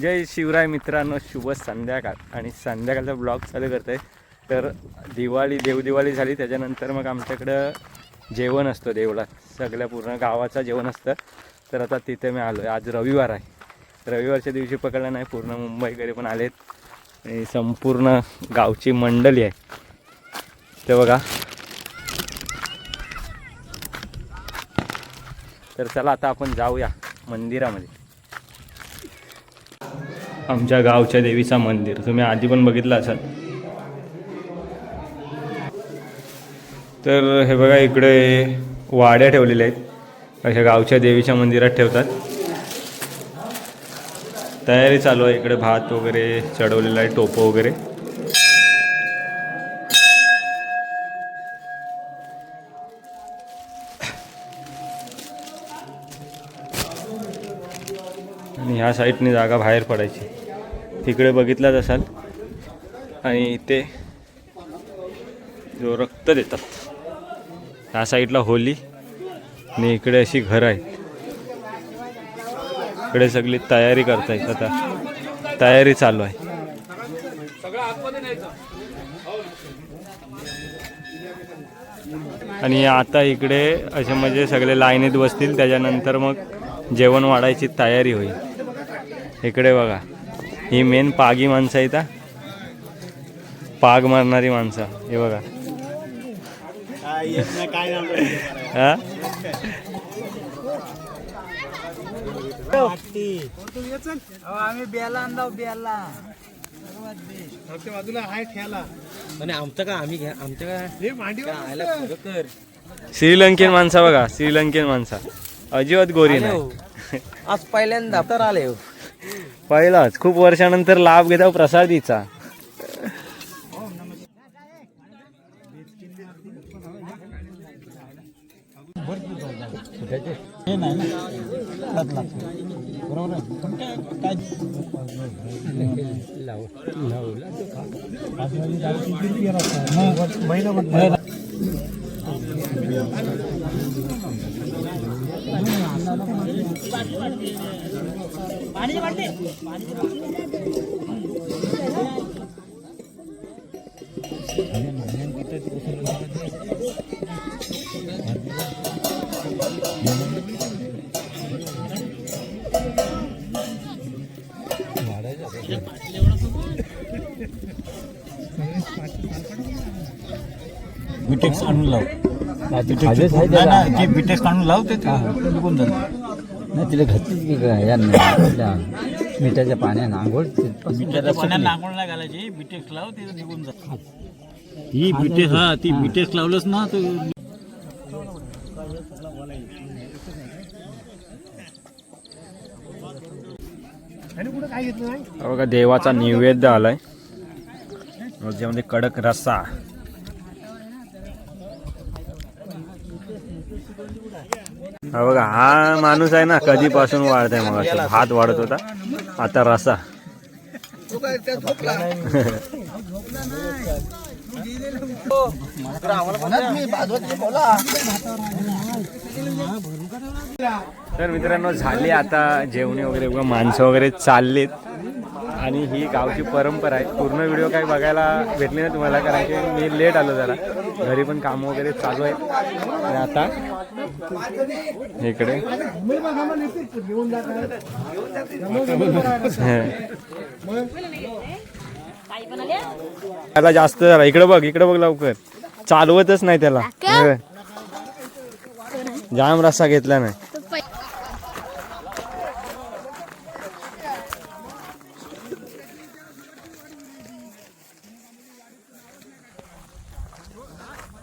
जय शिवराय मित्रांनो शुभ संध्याकाळ. आणि संध्याकाळचा ब्लॉग चालू करत आहे तर दिवाळी देवदिवाळी झाली त्याच्यानंतर मग आमच्याकडं जेवण असतं देवळात. सगळ्या पूर्ण गावाचं जेवण असतं. तर आता तिथे मी आलो आहे आज रविवार आहे. रविवारच्या दिवशी पकडलं नाही पूर्ण मुंबईकडे पण आलेत. आणि संपूर्ण गावची मंडळी आहे. ते बघा. तर चला आता आपण जाऊया मंदिरामध्ये. आमच्या गावच्या देवीचा मंदिर. तुम्ही आधी पण बघितलं असाल. तर हे बघा इकडे वाड्या ठेवलेल्या आहेत. अशा गावच्या देवीच्या मंदिरात ठेवतात. तयारी चालू आहे. इकडे भात वगैरे चढवलेला आहे टोपं वगैरे. आणि ह्या साईडने जागा बाहेर पडायची. तिकडे बघितलाच असाल. आणि इथे जो रक्त देतात. त्या साईडला होली. आणि इकडे अशी घरं आहेत. इकडे सगळी तयारी करतायत. आता तयारी चालू आहे. आणि आता इकडे असे म्हणजे सगळे लाईनीत बसतील. त्याच्यानंतर मग जेवण वाढायची तयारी होईल. इकडे बघा. ही मेन पागी माणसं आहेत हा. पाग मारणारी माणसं हे बघा. हा? आम्ही बेला आणला बेला बाजूला हाय ठेला आणि आमचं का आम्ही घ्या आमचं का हे मांडी कर. श्रीलंकेन माणसा बघा श्रीलंकेन माणसा. अजिबात गोरी नाही. आज पहिल्यांदा तर आले पहिलाच. खूप वर्षानंतर लाभ घेता प्रसादीचा. बिटेक्स आणून लाव. नाही, नाही, जे बिटेक्स आणून लाव ते ते निघून जातं. नाही तिला घातलीच की काय यांना मिठाच्या पाण्यानं आंघोळ बिटेक्सच्या पाण्यात आंघोळ नाही घालायची. बिटेक्स लाव ते निघून जात. ही. बिटेक्स हा ती बिटेक्स लावलंच ना बघा देवाचा नैवेद्य आलाय. त्याच्यामध्ये कडक रस्सा. हा बघा हा माणूस आहे ना कधीपासून वाढत आहे मग असं. हात वाढत होता. आता रसा. तर मित्रांनो झाले आता जेवणे वगैरे माणसं वगैरे चाललेत. आणि ही गावची परंपरा आहे. पूर्ण व्हिडिओ काही बघायला भेटली नाही तुम्हाला कारण की मी लेट आलो जरा. घरी पण काम वगैरे चालू आहे. आणि आता इकडे. त्याला जास्त जरा इकडे बघ इकडे बघ लवकर. चालवतच नाही त्याला. जाम रस्सा घेतला नाही.